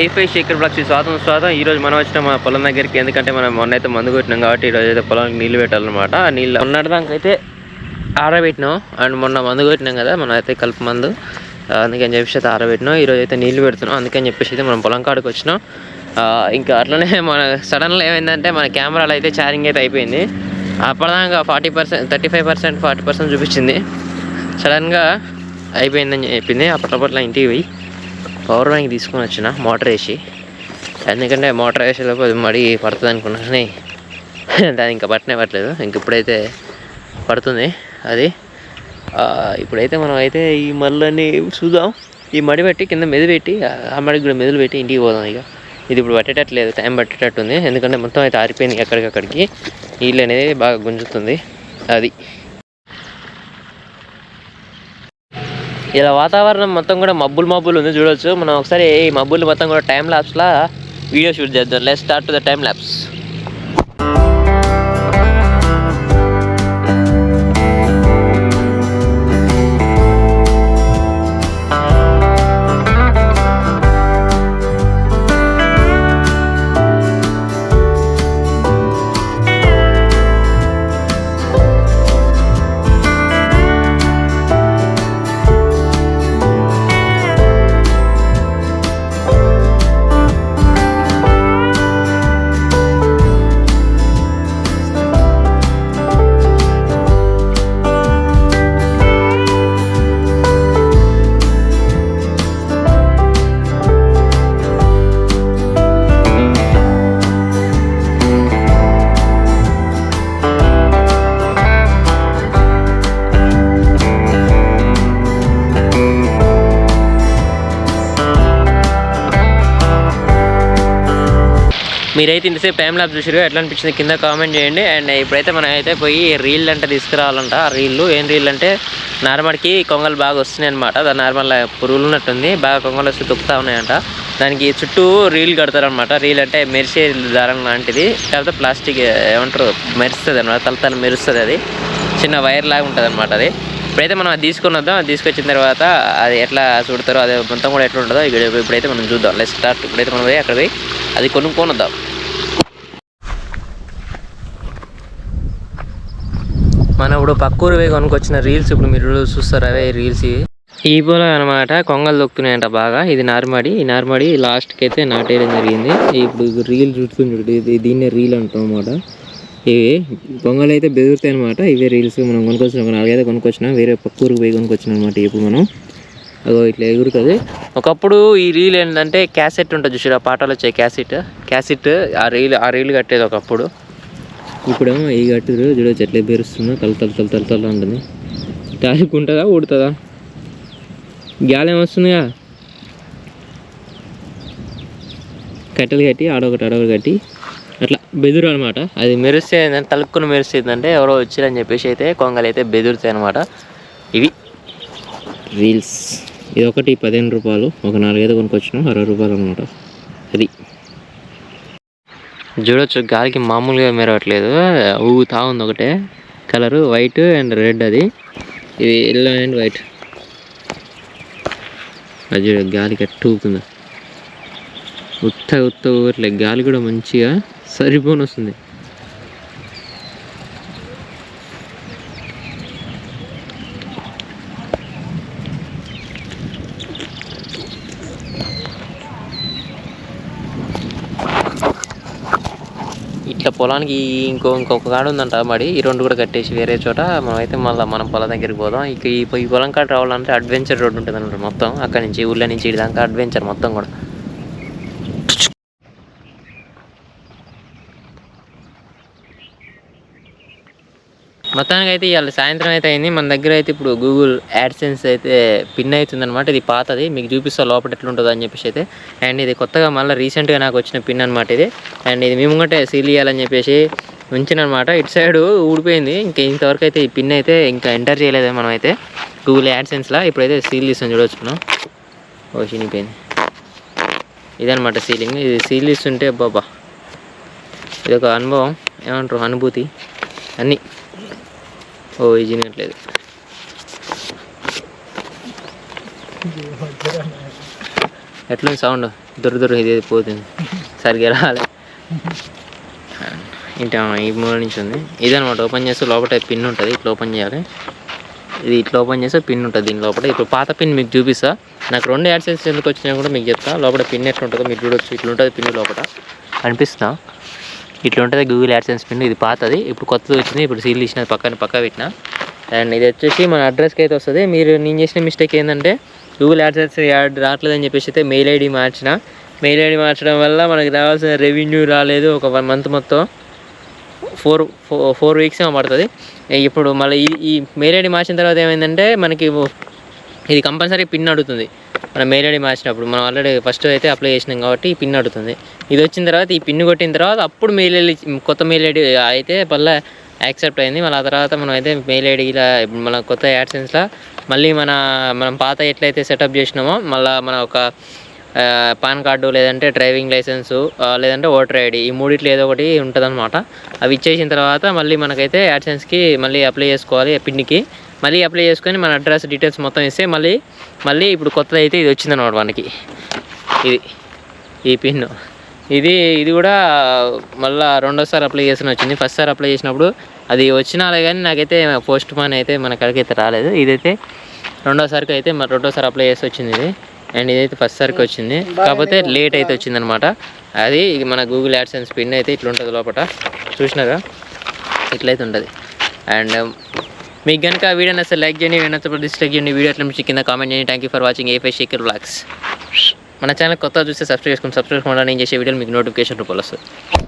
ఏ five Shekar vlogs స్వాతం స్వాతం ఈ రోజు మనం వచ్చిన మన పొలం దగ్గరికి ఎందుకంటే మనం మొన్న అయితే మందు కొట్టినాం కాబట్టి ఈ అయితే పొలానికి నీళ్ళు పెట్టాలన్నమాట. ఆ నీళ్ళు మొన్నటిదాకా అయితే ఆరబెట్టినాం. అండ్ మొన్న మందు కొట్టినాం కదా మనం అయితే కలుపు మందు. అందుకని చెప్పేసి అయితే ఆరబెట్టినాం. ఈరోజు అయితే నీళ్ళు పెడుతున్నాం. అందుకని చెప్పేసి అయితే మనం పొలం కాడికి వచ్చినాం. ఇంకా అట్లనే మన సడన్గా ఏమైందంటే మన కెమెరాలో అయితే ఛార్జింగ్ అయితే అయిపోయింది. అప్పటిదాకా forty percent thirty five percent forty percent చూపించింది. సడన్గా అయిపోయిందని చెప్పింది. అప్పట్లపట్ల ఇంటికి పోయి పవర్ బ్యాంక్ తీసుకొని వచ్చిన మోటార్ వేసి. ఎందుకంటే మోటార్ వేసేలోపు అది మడి పడుతుంది అనుకున్నాను కానీ దాని ఇంకా పట్టనే పట్టలేదు. ఇంక ఇప్పుడైతే పడుతుంది అది. ఇప్పుడైతే మనం అయితే ఈ మళ్ళీ చూద్దాం. ఈ మడి పెట్టి కింద మెది పెట్టి ఆ మడికి కూడా మెదులు పెట్టి ఇంటికి పోదాం ఇక. ఇది ఇప్పుడు పట్టేటట్లేదు టైం పట్టేటట్టుంది. ఎందుకంటే మొత్తం అయితే ఆరిపోయింది ఎక్కడికక్కడికి. నీళ్ళు అనేది బాగా గుంజుతుంది. అది. ఇలా వాతావరణం మొత్తం కూడా మబ్బులు మబ్బులు ఉంది చూడొచ్చు. మనం ఒకసారి ఈ మబ్బులు మొత్తం కూడా టైం ల్యాబ్స్లా వీడియో షూట్ చేద్దాం. Let start to the time labs మీరైతే ఇంతసేపు టైం ల్యాబ్ చూసారు ఎట్లా అనిపించింది? కింద కామెంట్ చేయండి. అండ్ ఇప్పుడైతే మనం అయితే పోయి రీల్ అంటే తీసుకురావాలంట. ఆ రీళ్ళు ఏం రీల్ అంటే నార్మల్కి కొంగలు బాగా వస్తున్నాయి అనమాట దాని నార్మల్ పురుగులు ఉన్నట్టుంది. బాగా కొంగలు వస్తే తొక్కుతా ఉన్నాయంట. దానికి చుట్టూ రీల్ కడతారనమాట రీల్ అంటే మెరిసే దారం లాంటిది. లేకపోతే ప్లాస్టిక్ ఏమంటారు మెరుస్తుంది అనమాట తల తల మెరుస్తుంది అది. చిన్న వైర్ లాగా ఉంటుంది అనమాట అది. ఇప్పుడైతే మనం అది తీసుకొని వద్దాం. అది తీసుకొచ్చిన తర్వాత అది ఎట్లా చూడతారో అది మొత్తం కూడా ఎట్లా ఉంటుందో ఇక్కడ ఇప్పుడైతే మనం చూద్దాం. లెస్ స్టార్ట్ ఇప్పుడైతే మనం పోయి అక్కడ పోయి అది కొనుక్కొని వద్దాం. మనం ఇప్పుడు పక్కూరు పోయి కొనుక్కొచ్చిన రీల్స్ ఇప్పుడు మీరు చూస్తారు? అవే రీల్స్ ఈ పొలం అనమాట కొంగలు దొక్కుతున్నాయంట బాగా. ఇది నార్మడి. ఈ నార్మడి లాస్ట్కి అయితే నాటేయడం జరిగింది. ఇప్పుడు రీల్ ఇది దీన్నే రీల్ అంటాం అనమాట ఇవి కొంగలు అయితే బెదురుతాయి అనమాట ఇవే రీల్స్ మనం కొనుక్కొచ్చినాం. నాలుగైతే కొనుక్కొచ్చినాం. వేరే పక్కూరికి పోయి కొనుక్కొచ్చినాం అనమాట ఇప్పుడు మనం. అగో ఇట్లా ఎగురుతుంది. ఒకప్పుడు ఈ రీల్ ఏంటంటే క్యాసెట్ ఉంటుంది చూసారు ఆ పాటలు వచ్చే క్యాసెట్ క్యాసెట్ ఆ రీల్ ఆ రీల్ కట్టేది ఒకప్పుడు. ఇప్పుడేమో ఈ కట్టురు చూడొచ్చు ఎట్లా బెరుస్తుందో తల తల తల తల తల ఉంటుంది తాలుకుంటుందా ఊడుతుందా? గాలి వస్తుందిగా కట్టెలు కట్టి ఆడొకటి ఆడొకటి కట్టి అట్లా బెదురు అనమాట అది మెరిస్తే ఏంటంటే తలుక్కుని మెరిస్తుందంటే ఎవరో వచ్చిరని చెప్పేసి అయితే కొంగలు అయితే బెదురుతాయి అనమాట ఇవి రీల్స్. ఇది ఒకటి పదిహేను రూపాయలు. ఒక నాలుగైదు కొనుక్కొచ్చినాం. అరవై రూపాయలు అనమాట అది. చూడొచ్చు గాలికి మామూలుగా మెరవట్లేదు. ఊగుతా ఉంది ఒకటే. కలరు వైట్ అండ్ రెడ్ అది. ఇది ఎల్లో అండ్ వైట్. అది చూడ గాలికి అట్టు ఊగుతుందో. ఉత్త ఉత్త ఊర్లే గాలి కూడా మంచిగా సరిపోని వస్తుంది ఇట్లా పొలానికి ఇంకో ఇంకొక కాడ ఉందంట మరి. ఈ రెండు కూడా కట్టేసి వేరే చోట మనమైతే మళ్ళీ మనం పొలం దగ్గరికి పోదాం. ఇక ఈ పొలం కాడ రావాలంటే అడ్వెంచర్ రోడ్ ఉంటుంది అనమాట మొత్తం. అక్కడ నుంచి ఊళ్ళో నుంచి ఇటు దాకా అడ్వెంచర్ మొత్తం కూడా. మొత్తానికి అయితే ఇవాళ సాయంత్రం అయితే అయింది. మన దగ్గర అయితే ఇప్పుడు గూగుల్ యాడ్సెన్స్ అయితే పిన్ అవుతుంది అనమాట ఇది పాతది. మీకు చూపిస్తా లోపల ఎట్లుంటుందో అని చెప్పేసి అయితే. అండ్ ఇది కొత్తగా మళ్ళీ రీసెంట్గా నాకు వచ్చిన పిన్ అనమాట ఇది. అండ్ ఇది మేము ముంగటే సీల్ చేయాలని చెప్పేసి ఉంచినమాట ఇటు సైడ్ ఊడిపోయింది. ఇంకా ఇంతవరకు అయితే ఈ పిన్ అయితే ఇంకా ఎంటర్ చేయలేదు మనం అయితే గూగుల్ యాడ్సెన్స్లో ఇప్పుడైతే సీల్ తీస్తాం చూడవచ్చు మనం ఓ చినిపోయింది ఇదనమాట సీలింగ్ ఇది సీల్ ఇస్తుంటే బాబా ఇది ఒక అనుభవం. ఏమంటారు? అనుభూతి. అన్నీ. ఓ ఇది చినట్లేదు ఎట్లుంది సౌండ్? దొర దుర్రు ఇది పోతుంది. సరిగ్గా రాలే. ఇంట ఈ మూల నుంచి ఉంది. ఇదనమాట ఓపెన్ చేస్తే లోపల పిన్ ఉంటుంది ఇట్లా ఓపెన్ చేయాలి. ఇది ఇట్లా ఓపెన్ చేస్తే పిన్ ఉంటుంది దీని లోపల ఇప్పుడు పాత పిన్ మీకు చూపిస్తా. నాకు రెండు యాడ్సెన్స్ ఎందుకు వచ్చినా కూడా మీకు చెప్తా. లోపల పిన్ ఎట్లా ఉంటుందో మీరు చూడొచ్చు. ఇట్లా ఉంటుంది పిన్ లోపల కనిపిస్తా ఇట్లా ఉంటుంది గూగుల్ యాడ్సెన్స్ పిన్ ఇది పాతది. ఇప్పుడు కొత్తది వచ్చింది ఇప్పుడు సీల్ ఇచ్చిన పక్కన పక్క పెట్టిన. అండ్ ఇది వచ్చేసి మన అడ్రస్కి అయితే వస్తుంది. మీరు నేను చేసిన మిస్టేక్ ఏంటంటే గూగుల్ యాడ్సెన్స్ యాడ్ రావట్లేదని చెప్పేసి అయితే మెయిల్ ఐడి మార్చిన. మెయిల్ ఐడి మార్చడం వల్ల మనకి రావాల్సిన రెవెన్యూ రాలేదు ఒక వన్ మంత్ మొత్తం. ఫోర్ ఫోర్ వీక్స్ పడుతుంది. ఇప్పుడు మళ్ళీ ఈ ఈ మెయిల్ ఐడి మార్చిన తర్వాత ఏమైందంటే మనకి ఇది కంపల్సరీ పిన్ అడుగుతుంది. మన మెయిల్ ఐడి మార్చినప్పుడు మనం ఆల్రెడీ ఫస్ట్ అయితే అప్లై చేసినాం కాబట్టి ఈ పిన్ అడుగుతుంది. ఇది వచ్చిన తర్వాత ఈ పిన్ కొట్టిన తర్వాత అప్పుడు మెయిల్ ఐడి కొత్త మెయిల్ ఐడి అయితే మళ్ళీ యాక్సెప్ట్ అయింది. మళ్ళీ ఆ తర్వాత మనం అయితే మెయిల్ ఐడి ఇలా మన కొత్త యాడ్సెన్స్లో మళ్ళీ మన మనం పాత ఎట్లయితే సెటప్ చేసినామో మళ్ళీ మన ఒక పాన్ కార్డు లేదంటే డ్రైవింగ్ లైసెన్సు లేదంటే ఓటర్ ఐడి ఈ మూడిట్లో ఏదో ఒకటి ఉంటుందన్నమాట. అవి ఇచ్చేసిన తర్వాత మళ్ళీ మనకైతే యాడ్సెన్స్కి మళ్ళీ అప్లై చేసుకోవాలి పిన్కి. మళ్ళీ అప్లై చేసుకొని మన అడ్రస్ డీటెయిల్స్ మొత్తం ఇస్తే మళ్ళీ మళ్ళీ ఇప్పుడు కొత్తది అయితే ఇది వచ్చిందన్నమాట మనకి. ఇది ఈ పిన్ ఇది ఇది కూడా మళ్ళీ రెండోసారి అప్లై చేసిన వచ్చింది. ఫస్ట్ సార్ అప్లై చేసినప్పుడు అది వచ్చినాలే కానీ నాకైతే పోస్ట్ మాన్ అయితే మన కాడికి అయితే రాలేదు. ఇదైతే రెండోసారికి అయితే మరి రెండోసారి అప్లై చేసి వచ్చింది ఇది. అండ్ ఇదైతే ఫస్ట్ సార్కి వచ్చింది. కాకపోతే లేట్ అయితే వచ్చింది అనమాట అది ఇది మన గూగుల్ యాడ్సెన్స్ పిన్ అయితే ఇట్లా ఉంటుంది లోపల చూసినారా? ఇట్లయితే ఉంటుంది. అండ్ మీకు కనుక వీడియో నచ్చితే లైక్ చేయండి వీడియో నచ్చకపోతే డిస్లైక్ చేయండి. వీడియో అట్లా మీకు కింద కామెంట్ చేయండి. Thank you for watching A five Shekar vlogs మన ఛానల్ కొత్త చూస్తే సబ్స్క్రైబ్ చేసుకుని సబ్స్క్రైబ్ చేసుకోవడానికి నేను చేసే వీడియోలు మీకు నోటిఫికేషన్ రూపంలో వస్తుంది